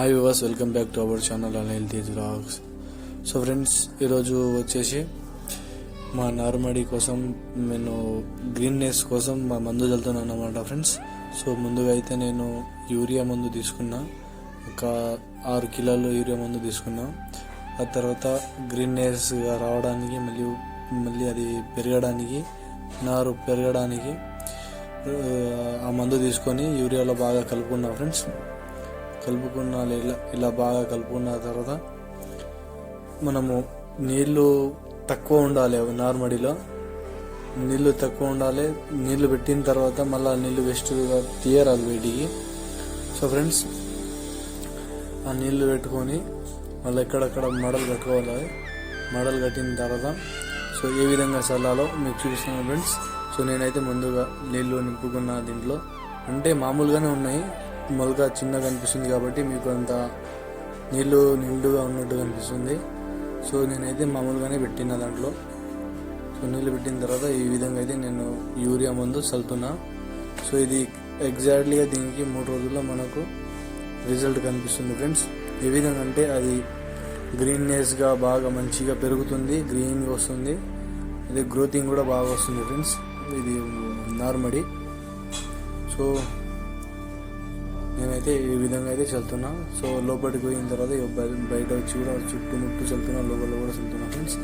Hi వివాస్ welcome back to our channel Anil Tej vlogs so friends ఈరోజు వచ్చేసి మా నార్మడి కోసం నేను గ్రీన్నెస్ కోసం మా మందు చల్లుతున్నాను అనమాట ఫ్రెండ్స్ సో ముందుగా అయితే నేను యూరియా మందు తీసుకున్నా. ఒక ఆరు కిలోలు యూరియా మందు తీసుకున్నా. ఆ తర్వాత గ్రీన్నెస్గా రావడానికి మళ్ళీ మళ్ళీ అది పెరగడానికి నారు పెరగడానికి ఆ, ఆ మందు తీసుకొని యూరియాలో బాగా కలుపుకున్నా ఫ్రెండ్స్ కలుపుకున్న ఇలా ఇలా బాగా కలుపుకున్న తర్వాత మనము నీళ్ళు తక్కువ ఉండాలి నార్మడిలో. నీళ్ళు తక్కువ ఉండాలి నీళ్ళు పెట్టిన తర్వాత మళ్ళీ నీళ్ళు వేస్ట్గా తీయరాలి వేడికి సో ఫ్రెండ్స్ ఆ నీళ్ళు పెట్టుకొని మళ్ళీ ఎక్కడెక్కడ మడలు కట్టుకోవాలి. మడలు కట్టిన తర్వాత సో ఏ విధంగా చల్లాలో మీకు చూపిస్తున్నాను ఫ్రెండ్స్ సో నేనైతే ముందుగా నీళ్ళు నింపుకున్న దీంట్లో. అంటే మామూలుగానే ఉన్నాయి మొలక చిన్నగా కనిపిస్తుంది కాబట్టి మీకు అంత నీళ్ళు నిండుగా ఉన్నట్టు కనిపిస్తుంది సో నేనైతే మామూలుగానే పెట్టిన దాంట్లో. సో నీళ్ళు పెట్టిన తర్వాత ఈ విధంగా అయితే నేను యూరియా మందు చల్లుతున్నా. సో ఇది ఎగ్జాక్ట్లీగా దీనికి మూడు రోజుల్లో మనకు రిజల్ట్ కనిపిస్తుంది ఫ్రెండ్స్. ఏ విధంగా అంటే అది గ్రీన్నెస్గా బాగా మంచిగా పెరుగుతుంది గ్రీన్గా వస్తుంది. అదే గ్రోతింగ్ కూడా బాగా వస్తుంది ఫ్రెండ్స్. ఇది నార్మడి. సో నేనైతే ఈ విధంగా అయితే చల్లుతున్నా సో లోపలికి పోయిన తర్వాత బయట వచ్చి కూడా చుట్టుముట్టు చల్లుతున్నా లోపల కూడా చల్లుతున్నా ఫ్రెండ్స్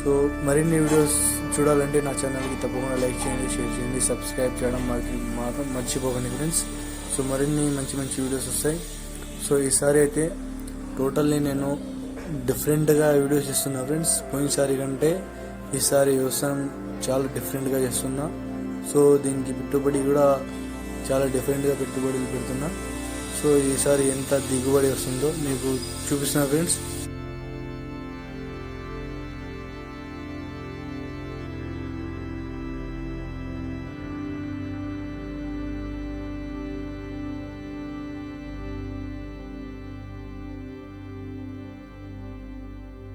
సో మరిన్ని వీడియోస్ చూడాలంటే నా ఛానల్కి తప్పకుండా లైక్ చేయండి షేర్ చేయండి సబ్స్క్రైబ్ చేయడం మాకు మాత్రం మర్చిపోకండి ఫ్రెండ్స్ సో మరిన్ని మంచి మంచి వీడియోస్ వస్తాయి. సో ఈసారి అయితే టోటల్లీ నేను డిఫరెంట్గా వీడియోస్ చేస్తున్నా ఫ్రెండ్స్ పోయినసారి కంటే ఈసారి వ్యవసాయం చాలా డిఫరెంట్గా చేస్తున్నా. సో దీనికి పెట్టుబడి కూడా చాలా డిఫరెంట్గా పెట్టుబడులు పెడుతున్నా. సో ఈసారి ఎంత దిగుబడి వస్తుందో మీకు చూపిస్తున్నా ఫ్రెండ్స్